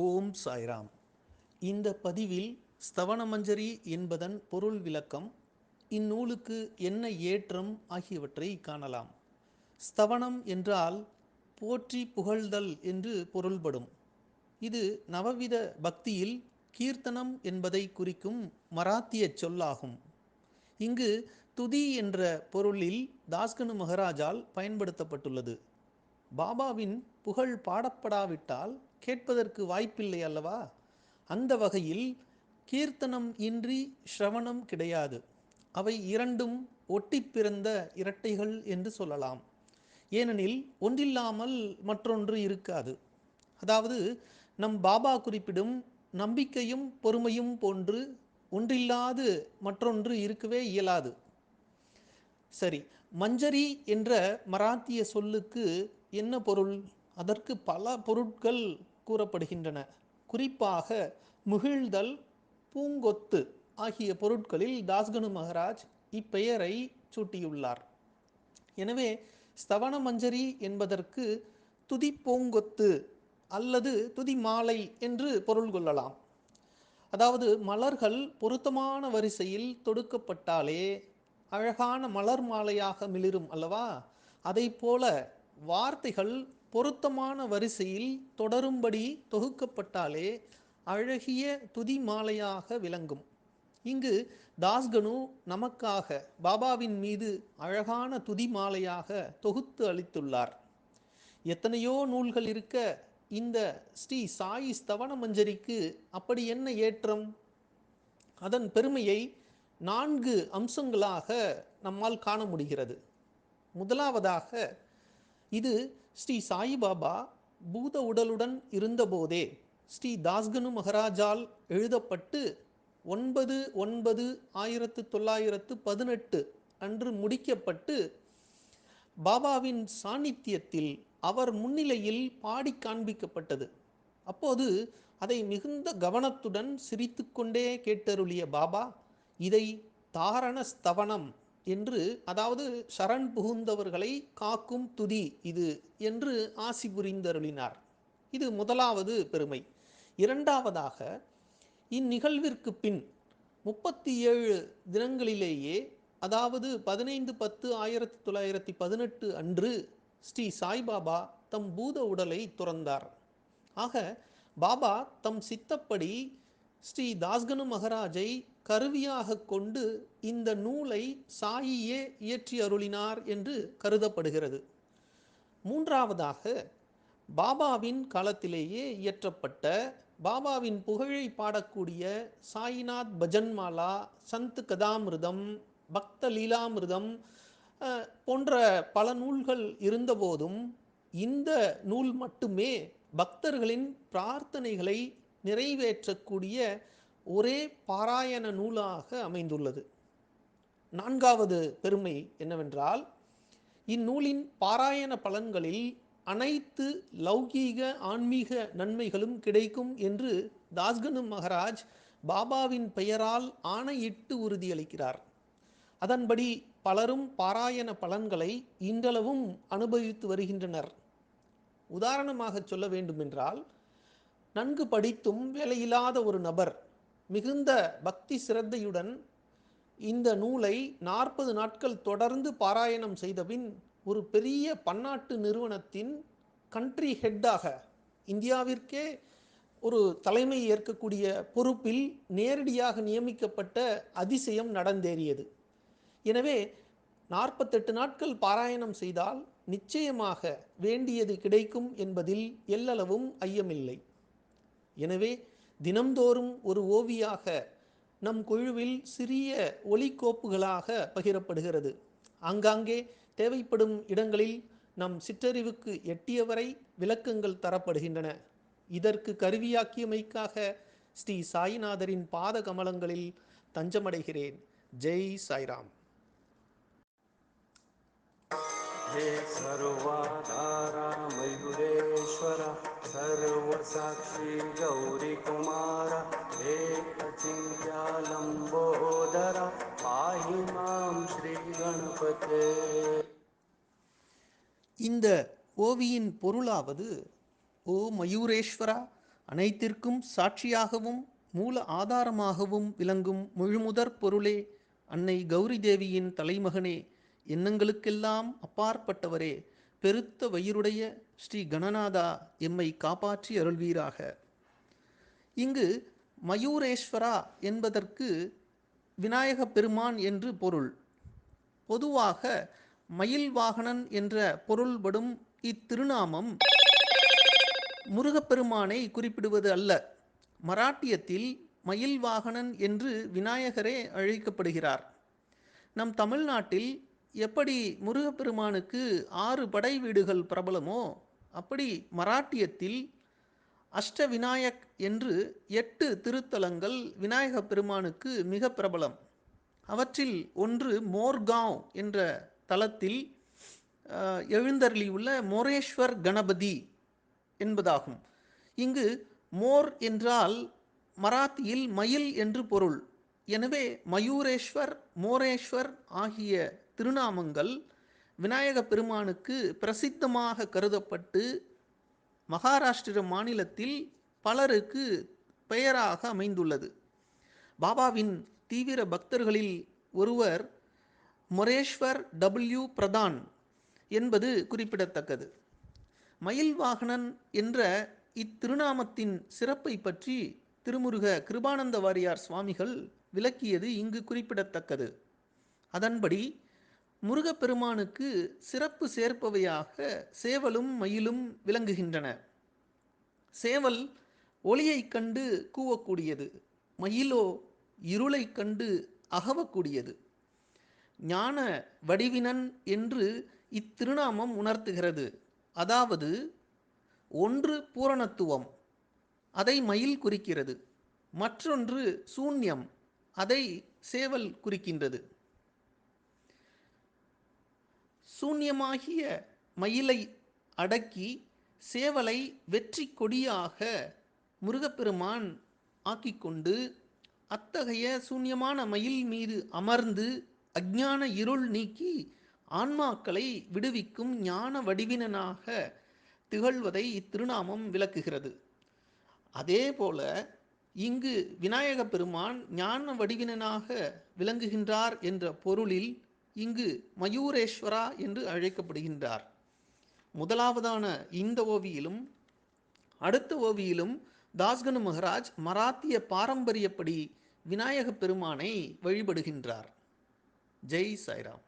ஓம் சாய்ராம். இந்த பதிவில் ஸ்தவனமஞ்சரி என்பதன் பொருள் விளக்கம் இந்நூலுக்கு என்ன ஏற்றம் ஆகியவற்றை காணலாம். ஸ்தவனம் என்றால் போற்றி புகழ்தல் என்று பொருள்படும். இது நவவித பக்தியில் கீர்த்தனம் என்பதை குறிக்கும் மராத்திய சொல்லாகும். இங்கு துதி என்ற பொருளில் தாஸ்கனு மகராஜால் பயன்படுத்தப்பட்டுள்ளது. பாபாவின் புகழ் பாடப்படாவிட்டால் கேட்பதற்கு வாய்ப்பில்லை அல்லவா? அந்த வகையில் கீர்த்தனம் இன்றி ஸ்ரவணம் கிடையாது. அவை இரண்டும் ஒட்டி பிறந்த இரட்டைகள் என்று சொல்லலாம். ஏனெனில் ஒன்றில்லாமல் மற்றொன்று இருக்காது. அதாவது நம் பாபா குறிப்பிடும் நம்பிக்கையும் பொறுமையும் போன்று ஒன்றில்லாது மற்றொன்று இருக்கவே இயலாது. சரி மஞ்சரி என்ற மராத்திய சொல்லுக்கு என்ன பொருள்? அதற்கு பல பொருட்கள் கூறப்படுகின்றன. குறிப்பாக முகிழ்தல் பூங்கொத்து ஆகிய பொருட்களில் தாஸ்கனு மகராஜ் இப்பெயரை சூட்டியுள்ளார். எனவே ஸ்தவன மஞ்சரி என்பதற்கு துதி பூங்கொத்து அல்லது துதி மாலை என்று பொருள் கொள்ளலாம். அதாவது மலர்கள் பொருத்தமான வரிசையில் தொடுக்கப்பட்டாலே அழகான மலர் மாலையாக மிளிரும் அல்லவா? அதை போல வார்த்தைகள் பொருத்தமான வரிசையில் தொடரும்படி தொகுக்கப்பட்டாலே அழகிய துதி மாலையாக விளங்கும். இங்கு தாஸ்கனு நமக்காக பாபாவின் மீது அழகான துதி மாலையாக தொகுத்து அளித்துள்ளார். எத்தனையோ நூல்கள் இருக்க இந்த ஸ்ரீ சாயி ஸ்தவன மஞ்சரிக்கு அப்படி என்ன ஏற்றம்? அதன் பெருமையை நான்கு அம்சங்களாக நம்மால் காண முடிகிறது. முதலாவதாக இது ஸ்ரீ சாயிபாபா பூத உடலுடன் இருந்தபோதே ஸ்ரீ தாஸ்கனு மகராஜால் எழுதப்பட்டு ஒன்பது ஒன்பது ஆயிரத்து தொள்ளாயிரத்து பதினெட்டு அன்று முடிக்கப்பட்டு பாபாவின் சாநித்தியத்தில் அவர் முன்னிலையில் பாடி காண்பிக்கப்பட்டது. அப்போது அதை மிகுந்த கவனத்துடன் சிரித்துக்கொண்டே கேட்டருளிய பாபா இதை தாரண ஸ்தவனம் என்று அதாவது சரண் புகுந்தவர்களை காக்கும் துதி இது என்று ஆசி புரிந்தருளினார். இது முதலாவது பெருமை. இரண்டாவதாக இந்நிகழ்விற்கு பின் முப்பத்தி ஏழு தினங்களிலேயே அதாவது பதினைந்து பத்து ஆயிரத்தி தொள்ளாயிரத்தி பதினெட்டு அன்று ஸ்ரீ சாய்பாபா தம் பூத உடலை துறந்தார். ஆக பாபா தம் சித்தப்படி ஸ்ரீ தாஸ்கனு மகராஜை கருவியாக கொண்டு இந்த நூலை சாயியே இயற்றி அருளினார் என்று கருதப்படுகிறது. மூன்றாவதாக பாபாவின் காலத்திலேயே இயற்றப்பட்ட பாபாவின் புகழை பாடக்கூடிய சாயிநாத் பஜன்மாலா சந்த் கதாமிருதம் பக்த லீலாமிருதம் போன்ற பல நூல்கள் இருந்தபோதும் இந்த நூல் மட்டுமே பக்தர்களின் பிரார்த்தனைகளை நிறைவேற்றக்கூடிய ஒரே பாராயண நூலாக அமைந்துள்ளது. நான்காவது பெருமை என்னவென்றால் இந்நூலின் பாராயண பலன்களில் அனைத்து லௌகீக ஆன்மீக நன்மைகளும் கிடைக்கும் என்று தாஸ்கனு மகராஜ் பாபாவின் பெயரால் ஆணையிட்டு உறுதியளிக்கிறார். அதன்படி பலரும் பாராயண பலன்களை இன்றளவும் அனுபவித்து வருகின்றனர். உதாரணமாக சொல்ல வேண்டுமென்றால் நன்கு படித்தும் வேலையில்லாத ஒரு நபர் மிகுந்த பக்தி சிரத்தையுடன் இந்த நூலை நாற்பது நாட்கள் தொடர்ந்து பாராயணம் செய்தபின் ஒரு பெரிய பன்னாட்டு நிறுவனத்தின் கண்ட்ரி ஹெட்டாக இந்தியாவிற்கே ஒரு தலைமை ஏற்கக்கூடிய பொறுப்பில் நேரடியாக நியமிக்கப்பட்ட அதிசயம் நடந்தேறியது. எனவே நாற்பத்தெட்டு நாட்கள் பாராயணம் செய்தால் நிச்சயமாக வேண்டியது கிடைக்கும் என்பதில் எல்லளவும் ஐயமில்லை. எனவே தினம்தோறும் ஒரு ஓவியாக நம் குழுவில் சிறிய ஒலிக்கோப்புகளாக பகிரப்படுகிறது. ஆங்காங்கே தேவைப்படும் இடங்களில் நம் சிற்றறிவுக்கு எட்டியவரை விளக்கங்கள் தரப்படுகின்றன. இதற்கு கருவியாக்கியமைக்காக ஸ்ரீ சாய்நாதரின் பாத கமலங்களில் தஞ்சமடைகிறேன். ஜெய் சாய்ராம். ஜெய் சருவா. மீனாட்சி கௌரி குமார ஹே லம்போதர பாஹி மாம் ஸ்ரீ இந்த ஓவியின் பொருளாவது ஓ மயூரேஸ்வரா அனைத்திற்கும் சாட்சியாகவும் மூல ஆதாரமாகவும் விளங்கும் முழுமுதற் பொருளே அன்னை கௌரி தேவியின் தலைமகனே எண்ணங்களுக்கெல்லாம் அப்பாற்பட்டவரே பெருத்த வயிறுடைய ஸ்ரீ கணநாதா எம்மை காப்பாற்றி அருள்வீராக. இங்கு மயூரேஸ்வரா என்பதற்கு விநாயக பெருமான் என்று பொருள். பொதுவாக மயில் வாகனன் என்ற பொருள்படும் இத்திருநாமம் முருகப்பெருமானை குறிப்பிடுவது அல்ல. மராட்டியத்தில் மயில் வாகனன் என்று விநாயகரே அழைக்கப்படுகிறார். நம் தமிழ்நாட்டில் எப்படி முருகப்பெருமானுக்கு ஆறு படை வீடுகள் பிரபலமோ அப்படி மராட்டியத்தில் அஷ்ட விநாயக் என்று எட்டு திருத்தலங்கள் விநாயக பெருமானுக்கு மிக பிரபலம். அவற்றில் ஒன்று மோர்காவ் என்ற தலத்தில் எழுந்தருளியுள்ள மோரேஸ்வர் கணபதி என்பதாகும். இங்கு மோர் என்றால் மராத்தியில் மயில் என்று பொருள். எனவே மயூரேஸ்வர் மோரேஸ்வர் ஆகிய திருநாமங்கள் விநாயக பெருமானுக்கு பிரசித்தமாக கருதப்பட்டு மகாராஷ்டிர மாநிலத்தில் பலருக்கு பெயராக அமைந்துள்ளது. பாபாவின் தீவிர பக்தர்களில் ஒருவர் மொரேஸ்வர் டபிள்யூ பிரதான் என்பது குறிப்பிடத்தக்கது. மயில் வாகனன் என்ற இத்திருநாமத்தின் சிறப்பை பற்றி திருமுருக கிருபானந்த வாரியார் சுவாமிகள் விளக்கியது இங்கு குறிப்பிடத்தக்கது. அதன்படி முருகப்பெருமானுக்கு சிறப்பு சேர்ப்பவையாக சேவலும் மயிலும் விளங்குகின்றன. சேவல் ஒளியைக் கண்டு கூவக்கூடியது மயிலோ இருளைக் கண்டு அகவக்கூடியது. ஞான வடிவினன் என்று இத்திருநாமம் உணர்த்துகிறது. அதாவது ஒன்று பூரணத்துவம் அதை மயில் குறிக்கிறது. மற்றொன்று சூன்யம் அதை சேவல் குறிக்கின்றது. சூன்யமாகிய மயிலை அடக்கி சேவலை வெற்றி கொடியாக முருகப்பெருமான் ஆக்கிக்கொண்டு அத்தகைய சூன்யமான மயில் மீது அமர்ந்து அஜ்ஞான இருள் நீக்கி ஆன்மாக்களை விடுவிக்கும் ஞான வடிவினனாக திகழ்வதை இத்திருநாமம் விளக்குகிறது. அதேபோல இங்கு விநாயக பெருமான் ஞான வடிவினனாக விளங்குகின்றார் என்ற பொருளில் இங்கு மயூரேஸ்வரா என்று அழைக்கப்படுகின்றார். முதலாவதான இந்த ஓவியிலும் அடுத்த ஓவியிலும் தாஸ்கனு மகராஜ் மராத்திய பாரம்பரியப்படி விநாயக பெருமானை வழிபடுகின்றார். ஜெய் சாய்ராம்.